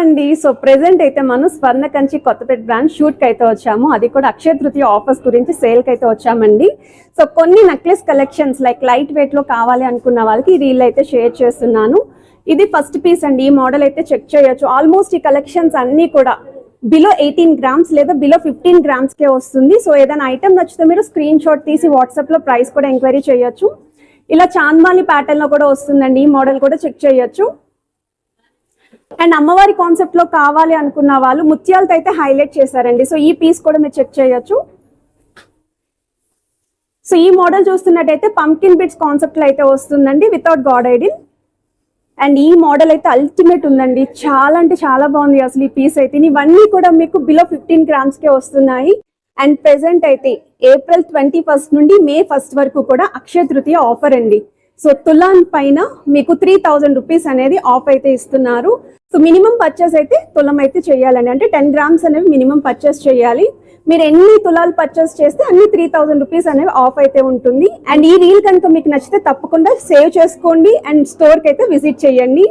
అండి so present అయితే మనం స్వర్ణ కంచి కొత్తపేట బ్రాండ్ షూట్కి అయితే వచ్చాము. అది కూడా అక్షయ తృతీయ ఆఫర్స్ గురించి సేల్కి అయితే వచ్చామండి. సో కొన్ని నెక్లెస్ కలెక్షన్స్ లైక్ లైట్ వెయిట్లో కావాలి అనుకున్న వాళ్ళకి రీల్ అయితే షేర్ చేస్తున్నాను. ఇది ఫస్ట్ పీస్ అండి. ఈ మోడల్ అయితే చెక్ చేయొచ్చు. ఆల్మోస్ట్ ఈ కలెక్షన్స్ అన్ని కూడా బిలో ఎయిటీన్ గ్రామ్స్ లేదా బిలో ఫిఫ్టీన్ గ్రామ్స్ కే వస్తుంది. సో ఏదైనా ఐటమ్ నచ్చితే మీరు స్క్రీన్ షాట్ తీసి వాట్సాప్లో ప్రైస్ కూడా ఎంక్వైరీ చేయొచ్చు. ఇలా చాంద్మాలి ప్యాటర్న్లో కూడా వస్తుందండి. ఈ మోడల్ కూడా చెక్ చేయొచ్చు. అండ్ అమ్మవారి కాన్సెప్ట్లో కావాలి అనుకున్న వాళ్ళు ముత్యాలతో అయితే హైలైట్ చేశారండి. సో ఈ పీస్ కూడా మీరు చెక్ చేయొచ్చు. సో ఈ మోడల్ చూస్తున్నట్టయితే పంకిన్ బిట్స్ కాన్సెప్ట్లో అయితే వస్తుందండి వితౌట్ గాడ్ ఐడిల్ అండ్ ఈ మోడల్ అయితే అల్టిమేట్ ఉందండి. చాలా అంటే చాలా బాగుంది అసలు ఈ పీస్ అయితే. ఇవన్నీ కూడా మీకు బిలో ఫిఫ్టీన్ గ్రామ్స్ కే వస్తున్నాయి. అండ్ ప్రెసెంట్ అయితే ఏప్రిల్ ట్వంటీ ఫస్ట్ నుండి మే ఫస్ట్ వరకు కూడా అక్షయ తృతీయ ఆఫర్ అండి. సో తులాన్ పైన మీకు త్రీ థౌజండ్ రూపీస్ అనేది ఆఫ్ అయితే ఇస్తున్నారు. సో మినిమం పర్చేస్ అయితే తులం అయితే చేయాలని అంటే టెన్ గ్రామ్స్ అనేవి మినిమం పర్చేస్ చేయాలి. మీరు ఎన్ని తులాలు పర్చేస్ చేస్తే అన్ని త్రీ థౌసండ్ రూపీస్ అనేవి ఆఫ్ అయితే ఉంటుంది. అండ్ ఈ రీల్ కనుక మీకు నచ్చితే తప్పకుండా సేవ్ చేసుకోండి. అండ్ స్టోర్కి అయితే విజిట్ చేయండి.